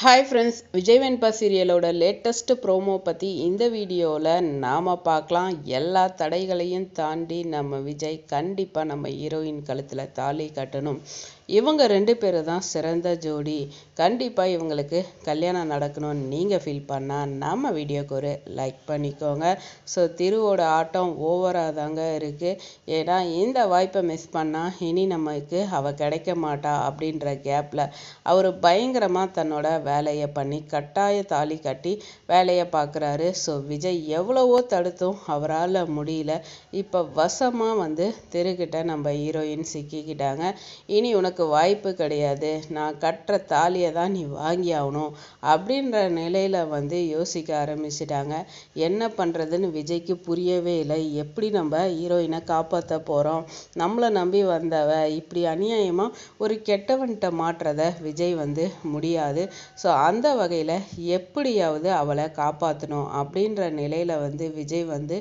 Hi friends Vijay Venba சீரியலோட latest promo பற்றி இந்த வீடியோவில் நாம் பார்க்கலாம். எல்லா தடைகளையும் தாண்டி நம்ம விஜய் கண்டிப்பாக நம்ம ஹீரோயின் கழுத்தில் தாலி கட்டணும். இவங்க ரெண்டு பேரும் தான் சிறந்த ஜோடி. கண்டிப்பாக இவங்களுக்கு கல்யாணம் நடக்கணும்னு நீங்கள் ஃபீல் பண்ணால் நம்ம வீடியோக்கு ஒரு லைக் பண்ணிக்கோங்க. ஸோ திருவோட ஆட்டம் ஓவராக தாங்க இருக்குது ஏன்னா இந்த வாய்ப்பை மிஸ் பண்ணால் இனி நமக்கு அவள் கிடைக்க மாட்டா அப்படின்ற கேப்பில் அவர் பயங்கரமாக தன்னோட வேலையை பண்ணி கட்டாய தாலி கட்டி வேலையை பார்க்குறாரு. ஸோ விஜய் எவ்வளவோ தடுத்தும் அவரால் முடியல. இப்போ வசமாக வந்து தெருக்கிட்ட நம்ம ஹீரோயின் சிக்கிக்கிட்டாங்க. இனி உனக்கு வாய்ப்பு கிடையாது. நான் கட்டுற தாலியை தான் நீ வாங்கி ஆகணும் அப்படின்ற நிலையில் வந்து யோசிக்க ஆரம்பிச்சிட்டாங்க. என்ன பண்ணுறதுன்னு விஜய்க்கு புரியவே இல்லை. எப்படி நம்ம ஹீரோயினை காப்பாற்ற போகிறோம் நம்மளை நம்பி வந்தவ இப்படி அநியாயமாக ஒரு கெட்டவன்கிட்ட மாற்றுறத விஜய் வந்து முடியாது. ஸோ அந்த வகையில் எப்படியாவது அவளை காப்பாற்றணும் அப்படின்ற நிலையில் வந்து விஜய் வந்து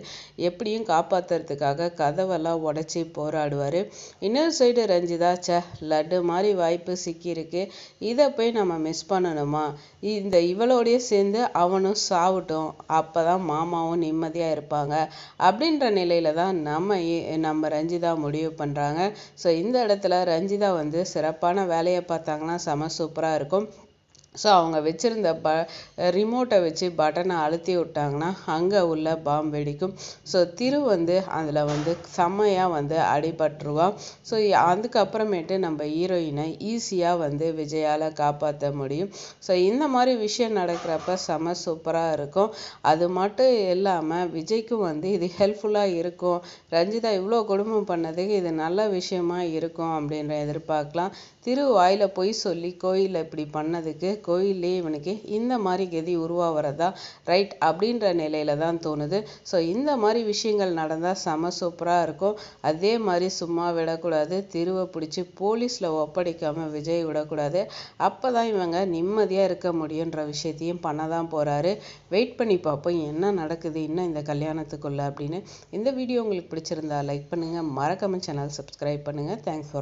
எப்படியும் காப்பாற்றுறதுக்காக கதவெல்லாம் உடச்சி போராடுவார். இன்னொரு சைடு ரஞ்சிதா ச லட்டு மாதிரி வாய்ப்பு சிக்கியிருக்கு. இதை போய் நம்ம மிஸ் பண்ணணுமா? இந்த இவளோடைய சேர்ந்து அவனும் சாவட்டும். அப்போ தான் மாமாவும் நிம்மதியாக இருப்பாங்க. அப்படின்ற நிலையில தான் நம்ம நம்ம ரஞ்சிதா முடிவு பண்ணுறாங்க ஸோ இந்த இடத்துல ரஞ்சிதா வந்து சிறப்பான வேலையை பார்த்தாங்கன்னா செம சூப்பராக இருக்கும். ஸோ அவங்க வச்சுருந்த ப ரிமோட்டை வச்சு பட்டனை அழுத்தி விட்டாங்கன்னா அங்கே உள்ள பாம்பு வெடிக்கும். ஸோ திரு வந்து அதில் வந்து செம்மையாக வந்து அடிபட்டுருவான். ஸோ அதுக்கப்புறமேட்டு நம்ம ஹீரோயினை ஈஸியாக வந்து விஜயால் காப்பாற்ற முடியும். ஸோ இந்த மாதிரி விஷயம் நடக்கிறப்ப செம சூப்பராக இருக்கும். அது மட்டும் இல்லாமல் விஜய்க்கும் வந்து இது ஹெல்ப்ஃபுல்லாக இருக்கும். ரஞ்சிதா இவ்வளோ குடும்பம் பண்ணதுக்கு இது நல்ல விஷயமா இருக்கும் அப்படின்ற எதிர்பார்க்கலாம். திரு வாயில் பொய் சொல்லி கோயிலில் இப்படி பண்ணதுக்கு கோயிலே இவனுக்கு இந்த மாதிரி கதி உருவாகிறதா ரைட் அப்படின்ற நிலையில தான் தோணுது. ஸோ இந்த மாதிரி விஷயங்கள் நடந்தால் செம சூப்பராக இருக்கும். அதே மாதிரி சும்மா விடக்கூடாது. திருவை பிடிச்சி போலீஸில் ஒப்படைக்காமல் விஜய் விடக்கூடாது. அப்போ தான் இவங்க நிம்மதியாக இருக்க முடியுன்ற விஷயத்தையும் பண்ண தான் போகிறாரு வெயிட் பண்ணி பார்ப்போம். என்ன நடக்குது? இன்னும் இந்த கல்யாணத்துக்குள்ளே அப்படின்னு. இந்த வீடியோ உங்களுக்கு பிடிச்சிருந்தா லைக் பண்ணுங்கள் மறக்காம சேனல் சப்ஸ்கிரைப் பண்ணுங்கள் தேங்க்ஸ் ஃபார்